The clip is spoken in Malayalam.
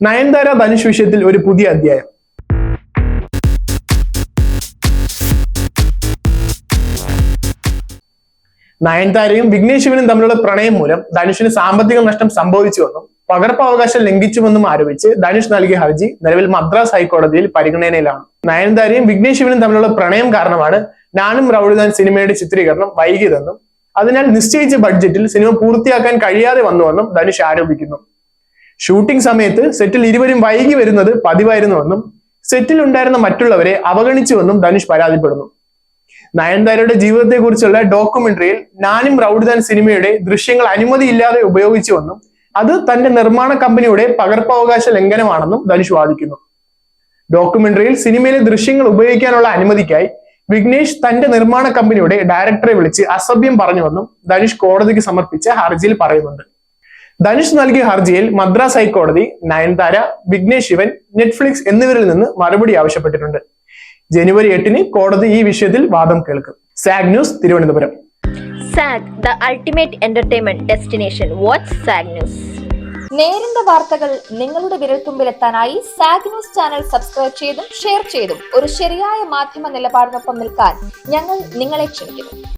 നയൻതാര ധനുഷ് വിഷയത്തിൽ ഒരു പുതിയ അധ്യായം. നയൻതാരയും വിഘ്നേഷ് തമ്മിലുള്ള പ്രണയം മൂലം ധനുഷിന് സാമ്പത്തിക നഷ്ടം സംഭവിച്ചുവെന്നും പകർപ്പവകാശം ലംഘിച്ചുവെന്നും ആരോപിച്ച് ധനുഷ് നൽകിയ ഹർജി നിലവിൽ മദ്രാസ് ഹൈക്കോടതിയിൽ പരിഗണനയിലാണ്. നയൻതാരയും വിഘ്നേഷ് തമ്മിലുള്ള പ്രണയം കാരണമാണ് നാനും റൗഡിദാൻ സിനിമയുടെ ചിത്രീകരണം വൈകിയതെന്നും അതിനാൽ നിശ്ചയിച്ച ബഡ്ജറ്റിൽ സിനിമ പൂർത്തിയാക്കാൻ കഴിയാതെ വന്നുവെന്നും ധനുഷ് ആരോപിക്കുന്നു. ഷൂട്ടിംഗ് സമയത്ത് സെറ്റിൽ ഇരുവരും വൈകി വരുന്നത് പതിവായിരുന്നുവെന്നും സെറ്റിൽ ഉണ്ടായിരുന്ന മറ്റുള്ളവരെ അവഗണിച്ചുവെന്നും ധനുഷ് പരാതിപ്പെടുന്നു. നയൻതാരയുടെ ജീവിതത്തെക്കുറിച്ചുള്ള ഡോക്യുമെന്ററിയിൽ നാനും റൌഡിദാൻ സിനിമയുടെ ദൃശ്യങ്ങൾ അനുമതിയില്ലാതെ ഉപയോഗിച്ചുവെന്നും അത് തന്റെ നിർമ്മാണ കമ്പനിയുടെ പകർപ്പവകാശ ലംഘനമാണെന്നും ധനുഷ് വാദിക്കുന്നു. ഡോക്യുമെന്ററിയിൽ സിനിമയിലെ ദൃശ്യങ്ങൾ ഉപയോഗിക്കാനുള്ള അനുമതിക്കായി വിഘ്നേഷ് തന്റെ നിർമ്മാണ കമ്പനിയുടെ ഡയറക്ടറെ വിളിച്ച് അസഭ്യം പറഞ്ഞുവെന്നും ധനുഷ് കോടതിക്ക് സമർപ്പിച്ച ഹർജിയിൽ പറയുന്നുണ്ട്. ധനുഷ് നൽകിയ ഹർജിയിൽ മദ്രാസ് ഹൈക്കോടതി നയൻതാര വിഘ്നേഷ് ശിവൻ നെറ്റ്ഫ്ലിക്സ് എന്നിവരിൽ നിന്ന് മറുപടി ആവശ്യപ്പെട്ടിട്ടുണ്ട്. ജനുവരി എട്ടിന് കോടതി ഈ വിഷയത്തിൽ വാദം കേൾക്കും. Sag news Thiruvananthapuram. Sag the ultimate entertainment destination. Watch Sag news. നേരിന്റെ വാർത്തകൾ നിങ്ങളുടെ വിരൽത്തുമ്പിലെത്താനായി സാഗ് ന്യൂസ് ചാനൽ സബ്സ്ക്രൈബ് ചെയ്തും ഷെയർ ചെയ്തും ഒരു ശരിയായ മാധ്യമ നിലപാടിനൊപ്പം നിൽക്കാൻ ഞങ്ങൾ നിങ്ങളെ ക്ഷണിക്കുന്നു.